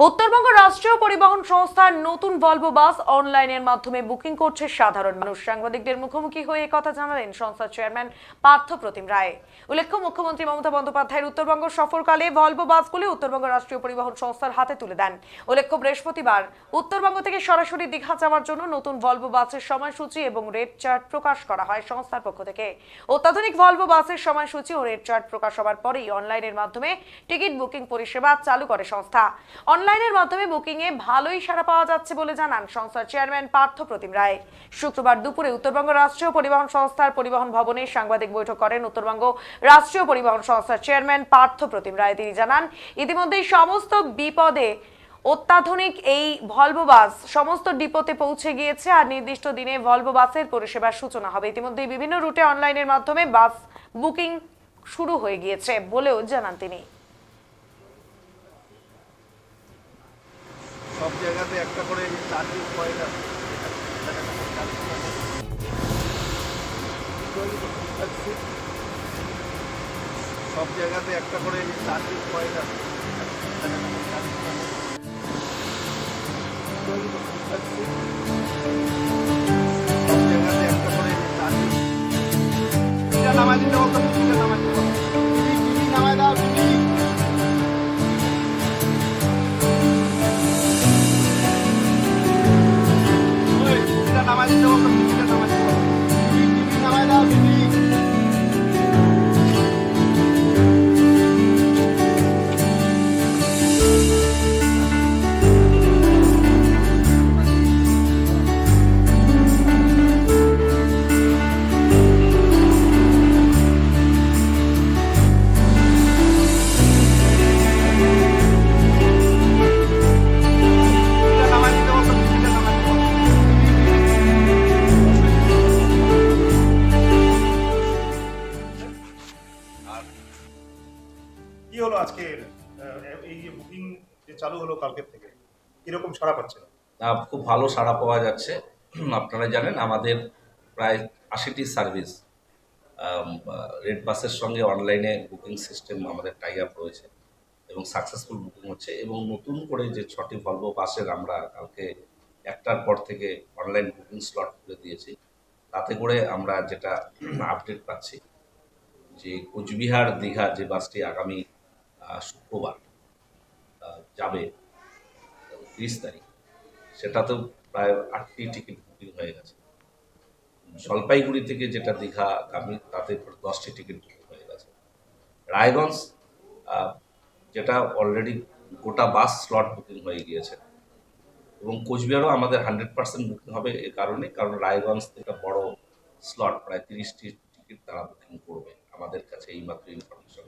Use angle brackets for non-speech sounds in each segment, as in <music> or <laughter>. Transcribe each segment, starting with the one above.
উত্তরবঙ্গ রাষ্ট্রীয় পরিবহন সংস্থার নতুন ভলভো বাস অনলাইনের মাধ্যমে বুকিং করছে সাধারণ মানুষ। সাংবাদিকদের মুখোমুখি হয়ে কথা জানালেন সংস্থার চেয়ারম্যান পার্থ প্রতিম রায়। উল্লেখ্য, মুখ্যমন্ত্রী মমতা বন্দ্যোপাধ্যায়ের উত্তরবঙ্গ সফরকালে ভলভো বাসগুলি উত্তরবঙ্গ রাষ্ট্রীয় পরিবহন সংস্থার হাতে তুলে দেন। উল্লেখ্য, বৃহস্পতিবার উত্তরবঙ্গ থেকে সরাসরি দীঘা যাওয়ার জন্য নতুন ভলভো বাসের সময়সূচি এবং রেট চার্ট প্রকাশ করা হয় সংস্থার পক্ষ থেকে। অত্যাধুনিক ভলভো বাসের সময়সূচি ও রেট চার্ট প্রকাশ হওয়ার পরেই অনলাইনের মাধ্যমে টিকিট বুকিং পরিষেবা চালু করে সংস্থা। অনলাইনের মাধ্যমে বুকিং এ ভালোই সাড়া পাওয়া যাচ্ছে বলে জানান সংস্থার চেয়ারম্যান পার্থ প্রতিম রায়। শুক্রবার দুপুরে উত্তরবঙ্গ রাষ্ট্রীয় পরিবহন সংস্থার পরিবহন ভবনে সাংবাদিক বৈঠক করেন উত্তরবঙ্গ রাষ্ট্রীয় পরিবহন সংস্থার চেয়ারম্যান পার্থ প্রতিম রায়। তিনি জানান, ইতিমধ্যেই সমস্ত বিপদে অত্যাধুনিক এই ভলভো বাস সমস্ত ডিপোতে পৌঁছে গিয়েছে আর নির্দিষ্ট দিনে ভলভো বাসের পরিষেবার সূচনা হবে। ইতিমধ্যে বিভিন্ন রুটে অনলাইনের মাধ্যমে বাস বুকিং শুরু হয়ে গিয়েছে বলেও জানান তিনি। সব জায়গাতে একটা করে চার্জিং পয়েন্ট আছে। সব জায়গাতে একটা করে চার্জিং পয়েন্ট আছে। সব জায়গাতে একটা করে নামাই দিতে কি হলো আজকের এই যে বুকিং যে চালু হলো কালকের থেকে কীরকম সাড়া আহ, খুব ভালো সাড়া পাওয়া যাচ্ছে। <clears throat> আপনারা জানেন আমাদের প্রায় আশিটি সার্ভিস রেড বাসের সঙ্গে অনলাইনে বুকিং সিস্টেম আমাদের টাই আপ রয়েছে এবং সাকসেসফুল বুকিং হচ্ছে এবং নতুন করে যে ছটি ভলভো বাসের আমরা কালকে একটার পর থেকে অনলাইন বুকিং স্লট খুলে দিয়েছি। তাতে করে আমরা যেটা <clears throat> আপডেট পাচ্ছি যে কোচবিহার দীঘা যে বাসটি আগামী শুক্রবার যাবে তিরিশ তারিখ। সেটা তো প্রায় আটটি টিকিট বুকিং হয়ে গেছে। জলপাইগুড়ি থেকে যেটা দীঘা গামী তাতে দশটি টিকিট বুকিং হয়ে গেছে। রায়গঞ্জ যেটা অলরেডি গোটা বাস স্লট বুকিং হয়ে গিয়েছে। এবং কোচবিহারও আমাদের হান্ড্রেড পার্সেন্ট বুকিং হবে এ কারণে, কারণ রায়গঞ্জ থেকে বড় স্লট প্রায় তিরিশটি টিকিট তারা বুকিং করবে। আমাদের কাছে এইমাত্র ইনফরমেশন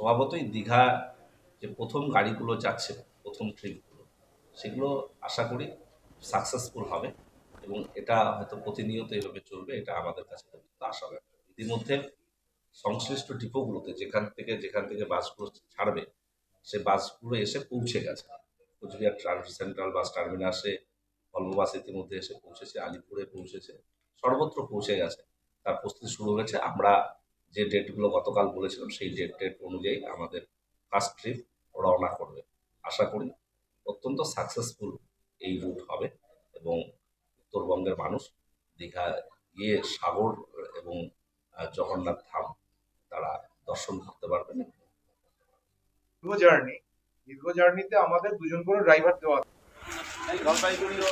স্বভাবতই দীঘা যে প্রথম গাড়িগুলো যাচ্ছে, প্রথম ট্রিপগুলো সেগুলো আশা করি সাকসেসফুল হবে এবং এটা হয়তো প্রতিনিয়ত এভাবে চলবে, এটা আমাদের কাছে আশা ব্যক্ত। ইতিমধ্যে সংশ্লিষ্ট ডিপোগুলোতে যেখান থেকে যেখান থেকে বাসগুলো ছাড়বে, সে বাসগুলো এসে পৌঁছে গেছে। কোচবিহার সেন্ট্রাল বাস টার্মিনাসে, ভলভো বাস ইতিমধ্যে এসে পৌঁছেছে, আলিপুরে পৌঁছেছে, সর্বত্র পৌঁছে গেছে। তার প্রস্তুতি শুরু হয়েছে। আমরা যে ডেটগুলো গতকাল বলেছিলাম সেই ডেট ডেট অনুযায়ী আমাদের ফার্স্ট ট্রিপ রওনা করবে আশা করি অত্যন্ত সাকসেসফুল এই রুট হবে এবং উত্তরবঙ্গের মানুষ দীঘা গিয়ে সাগর এবং জগন্নাথ ধাম তারা দর্শন করতে পারবেন দীর্ঘ জার্নি দীর্ঘ জার্নিতে আমাদের দুজন করে ড্রাইভার দেওয়া আছে। জলপাইগুড়ি ও